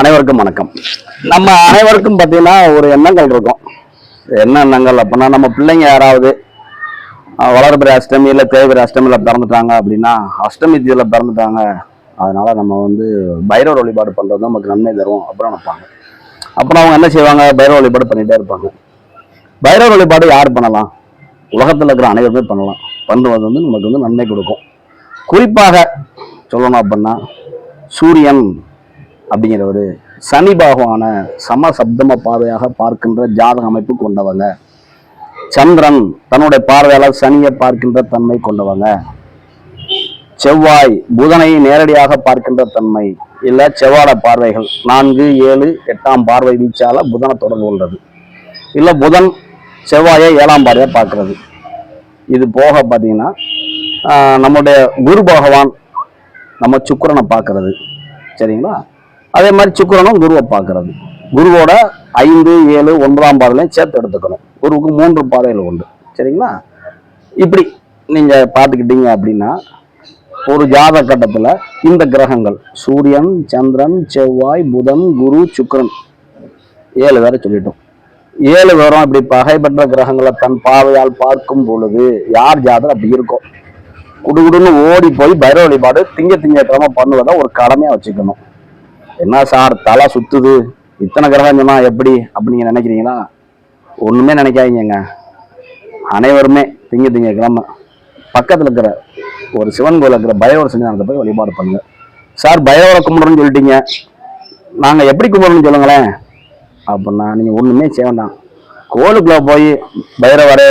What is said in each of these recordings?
அனைவருக்கும் வணக்கம். நம்ம அனைவருக்கும் பார்த்தீங்கன்னா ஒரு எண்ணங்கள் இருக்கும். என்ன எண்ணங்கள் அப்படின்னா நம்ம பிள்ளைங்க யாராவது வளர்பிற அஷ்டமி இல்லை தேய்பிறை அஷ்டமியில் பிறந்துட்டாங்க அப்படின்னா அஷ்டமி தீதியில் பிறந்துட்டாங்க. அதனால நம்ம வந்து பைரவர் வழிபாடு பண்ணுறது நமக்கு நன்மை தரும் அப்புறம் நினைப்பாங்க. அப்புறம் அவங்க என்ன செய்வாங்க? பைரவ வழிபாடு பண்ணிகிட்டே இருப்பாங்க. பைரவ வழிபாடு யார் பண்ணலாம்? உலகத்தில் இருக்கிற அனைவருமே பண்ணலாம். பண்ணுவது வந்து நமக்கு வந்து நன்மை கொடுக்கும். குறிப்பாக சொல்லணும் அப்படின்னா சூரியன் அப்படிங்கிற ஒரு சனி பாகவான சம சப்தம பார்வையாக பார்க்கின்ற ஜாதக அமைப்பு கொண்டவங்க. சந்திரன் தன்னுடைய பார்வையாளர் சனியை பார்க்கின்ற தன்மை கொண்டவங்க. செவ்வாய் புதனை நேரடியாக பார்க்கின்ற தன்மை இல்ல செவ்வாட பார்வைகள் நான்கு ஏழு எட்டாம் பார்வை வீச்சால புதனை தொடர்பு கொள்றது இல்ல புதன் செவ்வாயை ஏழாம் பார்வையை பார்க்கறது. இது போக பார்த்தீங்கன்னா நம்முடைய குரு பகவான் நம்ம சுக்கரனை பார்க்கறது. சரிங்களா? அதே மாதிரி சுக்கரனும் குருவை பார்க்கறது. குருவோட ஐந்து ஏழு ஒன்பதாம் பாதையிலையும் சேர்த்து எடுத்துக்கணும். குருவுக்கு மூன்று பாதைகள் உண்டு. சரிங்களா? இப்படி நீங்க பார்த்துக்கிட்டீங்க அப்படின்னா ஒரு ஜாத கட்டத்தில் இந்த கிரகங்கள் சூரியன் சந்திரன் செவ்வாய் புதன் குரு சுக்கரன் ஏழு பேரை சொல்லிட்டோம். ஏழு பேரும் இப்படி பகைப்பற்ற கிரகங்களை தன் பார்வையால் பார்க்கும் பொழுது யார் ஜாதகம் அப்படி இருக்கும்? குடுகுடுன்னு ஓடி போய் பைரவ வழிபாடு திங்க திங்கக்கிழமை பண்ணுவதை ஒரு கடமையாக வச்சுக்கணும். என்ன சார் தலை சுத்துது? இத்தனை கிரகம் சொன்னா எப்படி? அப்படி நீங்க நினைக்கிறீங்களா? ஒண்ணுமே நினைக்காதீங்க அனைவருமே திங்க திங்க கிழமை. பக்கத்துல இருக்கிற ஒரு சிவன் கோயில் இருக்கிற பைரவர் சன்னிதானத்தை போய் வழிபாடு பண்ணுங்க. சார் பைரவரை கும்பிடுறோம்னு சொல்லிட்டீங்க. நாங்க எப்படி கும்பிடணும்னு சொல்லுங்களேன். அப்படின்னா நீங்க ஒண்ணுமே செய்ய வேண்டாம். கோயிலுக்குள்ள போய் பைரவரே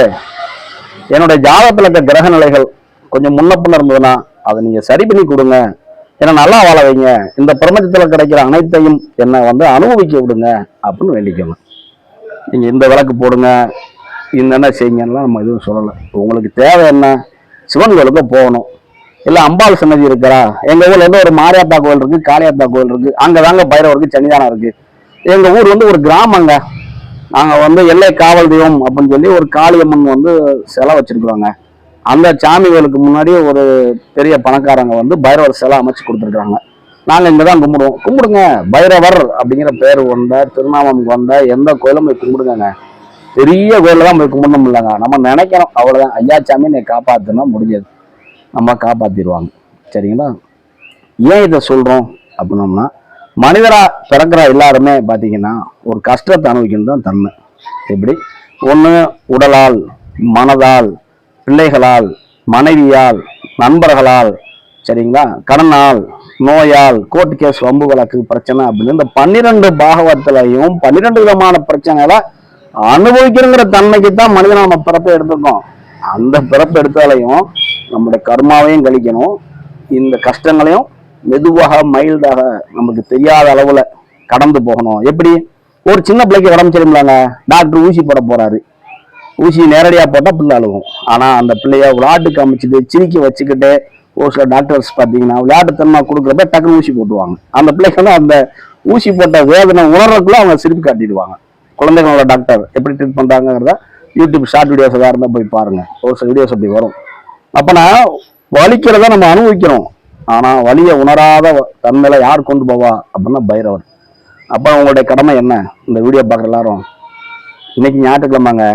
என்னுடைய ஜாதகத்துல இருக்க கிரக நிலைகள் கொஞ்சம் முன்ன பின்ன இருந்ததுன்னா அதை நீங்க சரி பண்ணி கொடுங்க. என்னை நல்லா வாழ வைங்க. இந்த பிரபஞ்சத்தில் கிடைக்கிற அனைத்தையும் என்னை வந்து அனுபவிக்க விடுங்க அப்படின்னு வேண்டிக்கணும் நீங்கள் இந்த விளக்கு போடுங்க. என்னென்ன என்ன செய்யுங்கலாம் நம்ம எதுவும் சொல்லலை. உங்களுக்கு தேவை என்ன? சிவன் கோயிலுக்கு போகணும். இல்லை அம்பாள் சன்னதி இருக்கிறா. எங்கள் ஊரில் வந்து ஒரு மாரியாத்தா கோயில் இருக்குது காளியாத்தா கோயில் இருக்குது அங்கே தாங்க பைரவருக்கு சன்னிதானம் இருக்குது எங்கள் ஊர் வந்து ஒரு கிராமங்க. நாங்கள் வந்து எல்லை காவல் தெய்வம் அப்படின்னு சொல்லி ஒரு காளியம்மன் வந்து சிலை வச்சுருக்குறோங்க. அந்த சாமிகளுக்கு முன்னாடியே முன்னாடி ஒரு பெரிய பணக்காரங்க வந்து பைரவர் சிலை அமைச்சு கொடுத்துருக்காங்க நாங்கள் இங்கே தான் கும்பிடுவோம். கும்பிடுங்க. பைரவர் அப்படிங்கிற பேர் கொண்ட திருநாமம் கொண்ட எந்த கோயிலும் போய் கும்பிடுங்க பெரிய கோயில தான் போய் கும்பிடணும் இல்லைங்க. நம்ம நினைக்கிறோம் அவ்வளோதான் ஐயா சாமி நீ காப்பாத்துனா முடிஞ்சது. நம்ம காப்பாற்றிடுவாங்க சரிங்களா? ஏன் இதை சொல்கிறோம் அப்படின்னோம்னா மனிதராக பிறக்கிற எல்லாருமே பார்த்தீங்கன்னா ஒரு கஷ்டத்தை அனுபவிக்கணும் தான் தன்மை. எப்படி? ஒன்று உடலால் மனதால் பிள்ளைகளால் மனைவியால் நண்பர்களால் சரிங்களா? கடனால் நோயால் கோர்ட் கேஸ் வம்பு வழக்கு பிரச்சனை அப்படின்னு இந்த பன்னிரெண்டு பாகவத்திலையும் பன்னிரெண்டு விதமான பிரச்சனைகளை அனுபவிக்கிறங்கிற தன்மைக்கு தான் மனிதன் நம்ம பிறப்பை எடுத்திருக்கோம். அந்த பிறப்பு எடுத்தாலையும் நம்முடைய கர்மாவையும் கழிக்கணும். இந்த கஷ்டங்களையும் மெதுவாக மைல்டாக நமக்கு தெரியாத அளவில் கடந்து போகணும். எப்படி? ஒரு சின்ன பிள்ளைக்கு உடம்பு சரியில்லைங்க. டாக்டர் ஊசி போட போறாரு. ஊசி நேரடியாக போட்டால் பிள்ளை அழுகும். ஆனால் அந்த பிள்ளைய விளையாட்டுக்கு அமைச்சிட்டு சிரிக்க வச்சுக்கிட்டு ஒரு சில டாக்டர்ஸ் பார்த்தீங்கன்னா விளையாட்டுத்தனமாக கொடுக்குறப்ப டக்குனு ஊசி போட்டுவாங்க அந்த பிள்ளைக்கு வந்து அந்த ஊசி போட்ட வேதனை உணர்றதுக்குள்ள அவங்க சிரிப்பு காட்டிடுவாங்க. குழந்தைகளோட டாக்டர் எப்படி ட்ரீட் பண்ணுறாங்கிறத யூடியூப் ஷார்ட் வீடியோஸ் எதாக இருந்தால் போய் பாருங்கள் ஒரு சில வீடியோஸ் அப்படி வரும். அப்போனா வலிக்கிறத நம்ம அனுபவிக்கிறோம். ஆனால் வலியை உணராத தன்மையில யார் கொண்டு போவா அப்படின்னா பைரவர். அப்போ உங்களுடைய கடமை என்ன? இந்த வீடியோ பார்க்குற எல்லாரும். இன்னைக்கு ஞாயிற்றுக்கிழமைங்க.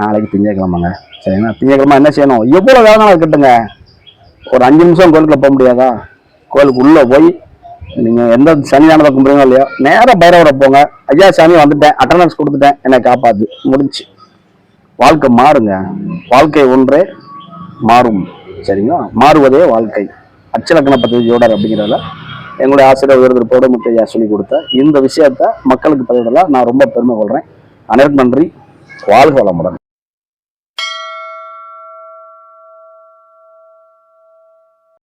நாளைக்கு திங்கக்கிழமைங்க. சரிங்களா? திங்கக்கிழமை என்ன செய்யணும்? எவ்வளோ வேலை நாள் கட்டுங்க ஒரு அஞ்சு நிமிஷம் கோயிலுக்குள்ள போக முடியாதா? கோயிலுக்கு உள்ளே போய் நீங்கள் எந்த சன்னிதானத்தை கும்பிடுறீங்களோ இல்லையோ நேராக பைரவரை போங்க. ஐயா சாமி வந்துட்டேன். அட்டண்டன்ஸ் கொடுத்துட்டேன். என்னை காப்பாத்து. முடிஞ்சு. வாழ்க்கை மாறுங்க. வாழ்க்கை ஒன்றே மாறும். சரிங்களா? மாறுவதே வாழ்க்கை. அச்சலக்கண பദ്ധதி ஜோடர் அப்படிங்கிறதுல எங்களுடைய ஆசிரியர் உயர்திரு பௌடமுத்தையா சொல்லி கொடுத்த இந்த விஷயத்த மக்களுக்கு பதிவிடலாம். நான் ரொம்ப பெருமை கொள்கிறேன் அனைவருக்கும் நன்றி. வாழ்க வளமுடன்.